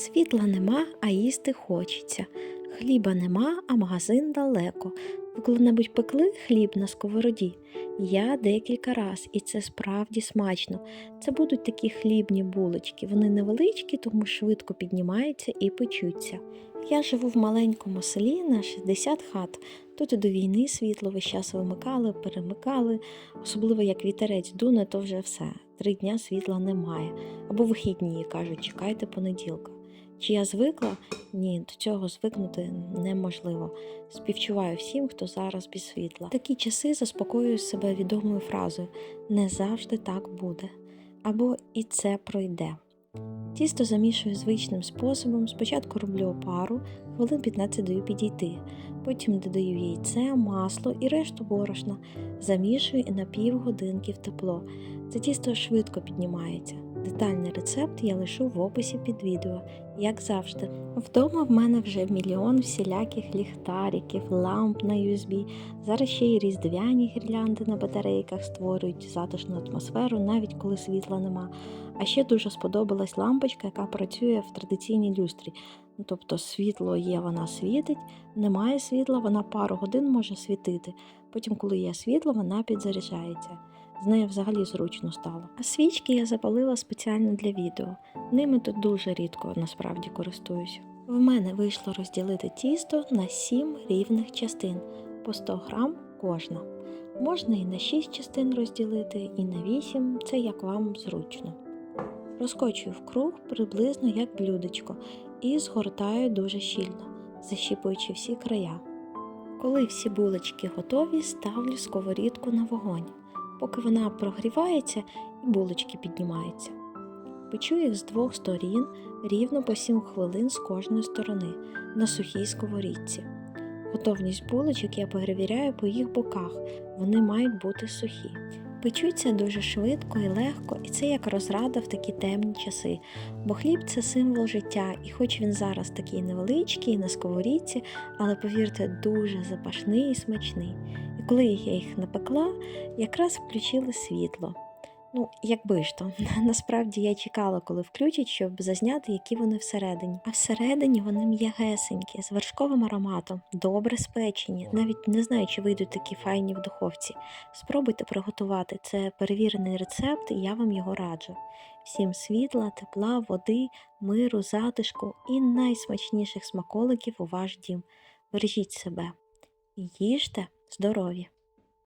Світла нема, а їсти хочеться. Хліба нема, а магазин далеко. Ви коли-небудь пекли хліб на сковороді? Я декілька раз, і це справді смачно. Це будуть такі хлібні булочки. Вони невеличкі, тому швидко піднімаються і печуться. Я живу в маленькому селі на 60 хат. Тут і до війни світло весь час вимикали, перемикали, особливо як вітерець дуне, то вже все. Три дня світла немає. Або вихідні кажуть, чекайте понеділка. Чи я звикла? Ні, до цього звикнути неможливо. Співчуваю всім, хто зараз без світла. В такі часи заспокоюю себе відомою фразою не завжди так буде. Або і це пройде. Тісто замішую звичним способом. Спочатку роблю опару, хвилин 15 даю підійти. Потім додаю яйце, масло і решту борошна. Замішую і на півгодинки в тепло. Це тісто швидко піднімається. Детальний рецепт я лишу в описі під відео, як завжди. Вдома в мене вже мільйон всіляких ліхтариків, ламп на USB. Зараз ще й різдвяні гірлянди на батарейках створюють затишну атмосферу, навіть коли світла нема. А ще дуже сподобалась лампочка, яка працює в традиційній люстрі. Ну, Тобто світло є, вона світить, немає світла, вона пару годин може світити. Потім, коли є світло, вона підзаряджається. З нею взагалі зручно стало. А свічки я запалила спеціально для відео. Ними тут дуже рідко насправді користуюся. В мене вийшло розділити тісто на 7 рівних частин по 100 грам кожна. Можна і на 6 частин розділити, і на 8, це як вам зручно. Розкочую в круг приблизно як блюдечко і згортаю дуже щільно, защіпуючи всі края. Коли всі булочки готові, ставлю сковорідку на вогонь. Поки вона прогрівається і булочки піднімаються. Печу їх з двох сторін рівно по 7 хвилин з кожної сторони на сухій сковорідці. Готовність булочок я перевіряю по їх боках, вони мають бути сухі. Печуться дуже швидко і легко, і це як розрада в такі темні часи, бо хліб це символ життя, і хоч він зараз такий невеличкий на сковорідці, але повірте, дуже запашний і смачний. І коли я їх напекла, якраз включили світло. Ну, якби ж то, насправді я чекала, коли включать, щоб зазняти, які вони всередині. А всередині вони м'ягесенькі, з вершковим ароматом, добре спечені. Навіть не знаю, чи вийдуть такі файні в духовці. Спробуйте приготувати. Це перевірений рецепт, і я вам його раджу. Всім світла, тепла, води, миру, затишку і найсмачніших смаколиків у ваш дім. Бережіть себе їжте здорові!